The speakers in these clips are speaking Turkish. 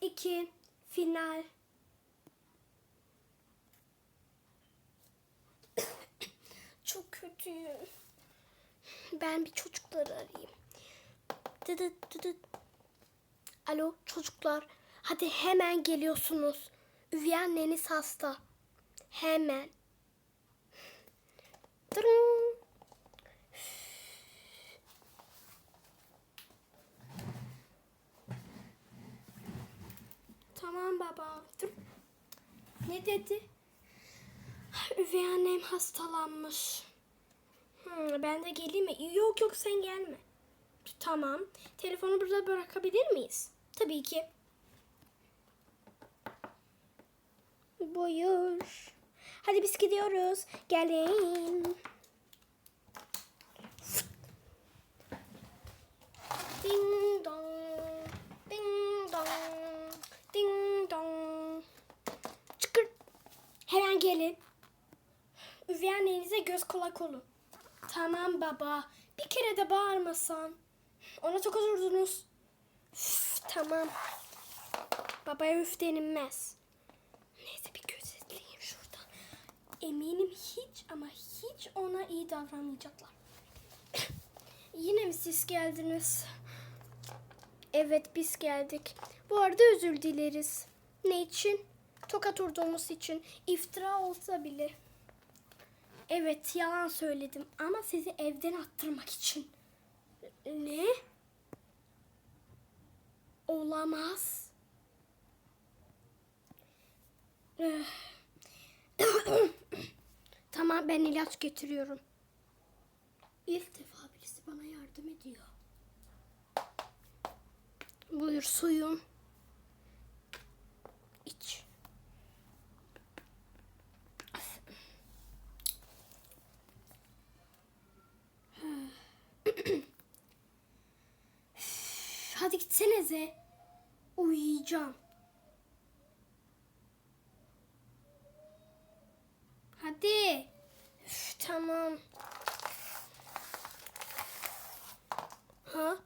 2 final. Çok kötüyüm. Ben bir çocukları arayayım. Dıdıt dıdıt. Alo çocuklar. Hadi hemen geliyorsunuz. Üvey anneniz hasta. Hemen. Tırın. Tamam baba. Dur. Ne dedi? Üvey annem hastalanmış. Hmm, ben de geleyim mi? Yok yok sen gelme. Tamam. Telefonu burada bırakabilir miyiz? Tabii ki. Buyur. Hadi biz gidiyoruz. Gelin. Ding dong. Ding dong. Ding dong. Çıkır. Hemen gelin. Üvey annenize göz kulak olun. Tamam baba. Bir kere de bağırmasan. Ona çok oturdunuz. Üf, tamam. Babaya üf denilmez. Neyse bir gözetleyeyim şuradan. Eminim hiç ama hiç ona iyi davranmayacaklar. Yine mi siz geldiniz? Evet biz geldik. Bu arada özür dileriz. Ne için? Tokat vurduğumuz için. İftira olsa bile. Evet yalan söyledim ama sizi evden attırmak için. Ne? Olamaz. Tamam ben ilaç getiriyorum. İlk defa birisi bana yardım ediyor. Buyur suyun. İç. Hadi gitsenize. Uyuyacağım. Hadi. Üf, tamam. Ha?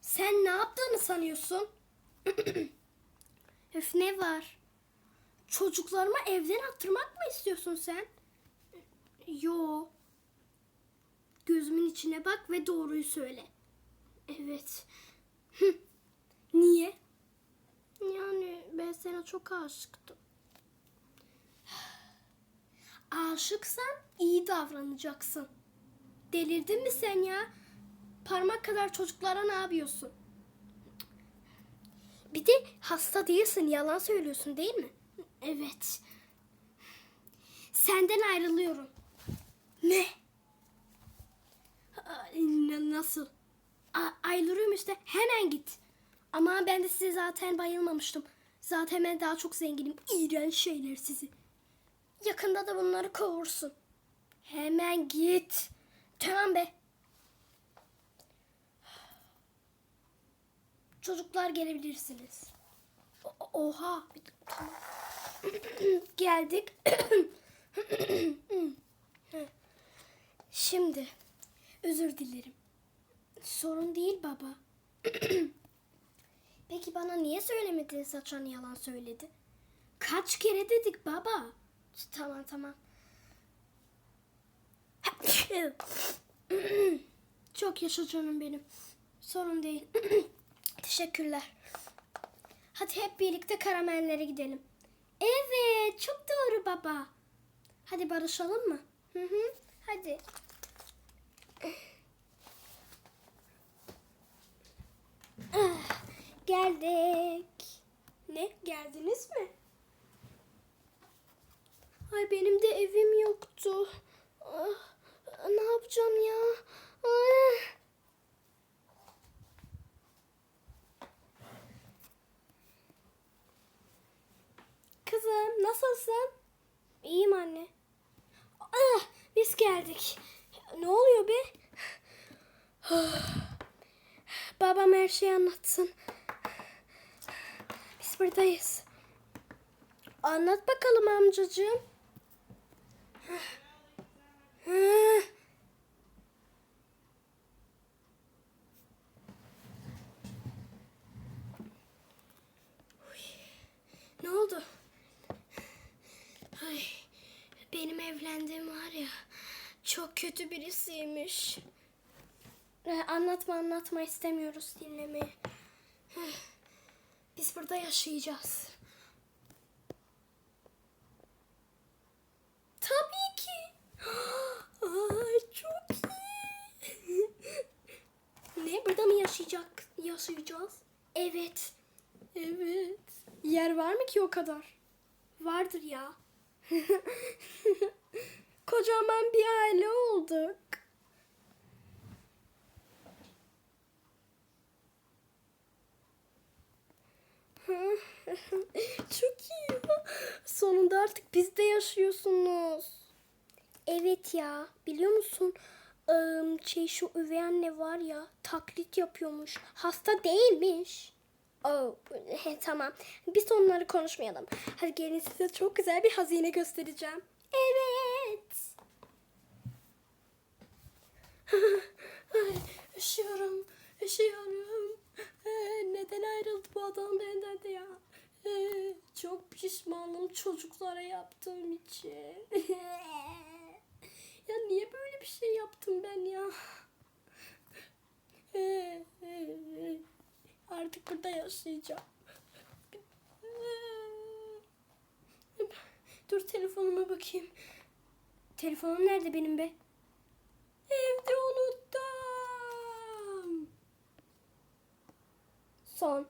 Sen ne yaptığını sanıyorsun? Öf ne var? Çocuklarımı evden attırmak mı istiyorsun sen? Yo. Gözümün içine bak ve doğruyu söyle. Evet. Niye? Yani ben sana çok aşıktım. Aşıksan iyi davranacaksın. Delirdin mi sen ya? Parmak kadar çocuklara ne yapıyorsun? Bir de hasta değilsin, yalan söylüyorsun değil mi? Evet. Senden ayrılıyorum. Ne? Nasıl? A- ayrılıyorum işte. Hemen git. Ama ben de size zaten bayılmamıştım. Zaten ben daha çok zenginim. İğrenç şeyler sizi. Yakında da bunları kovursun. Hemen git. Tamam be. Çocuklar gelebilirsiniz. O- Oha. Geldik. Şimdi özür dilerim. Sorun değil baba. Peki bana niye söylemedin saçan yalan söyledi? Kaç kere dedik baba? Tamam tamam. Çok yaşa canım benim. Sorun değil. Teşekkürler. Hadi hep birlikte karamellere gidelim. Evet, çok doğru baba. Hadi barışalım mı? Hı hı. Hadi. Ah, Geldik. Ne? Geldiniz mi? Ay benim de evim yoktu. Ah, ne yapacağım ya? Ay. Kızım nasılsın? İyiyim anne. Ah, biz geldik. Ne oluyor be? Babam her şeyi anlatsın. Biz buradayız. Anlat bakalım amcacığım. Hı. Evlendiğim var ya çok kötü birisiymiş. Ee, anlatma anlatma istemiyoruz dinlemeyi. Biz burada yaşayacağız. Tabii ki. Ay çok iyi. ne burada mı yaşayacak yaşayacağız? Evet. Evet. Yer var mı ki o kadar? Vardır ya. Kocaman bir aile olduk. Çok iyi. Sonunda artık bizde yaşıyorsunuz. Evet ya. Biliyor musun? Şey şu üvey anne var ya taklit yapıyormuş. Hasta değilmiş. Oh, he, tamam. Biz onları konuşmayalım. Hadi gelin size çok güzel bir hazine göstereceğim. Evet. Ay, üşüyorum, üşüyorum. Ee, neden ayrıldı bu adam benden de ya? Ee, çok pişmanım çocuklara yaptığım için. ya niye böyle bir şey yaptım ben ya? Artık burada yaşayacağım. Dur telefonuma bakayım. Telefonum nerede benim be? Evde unuttum. Son.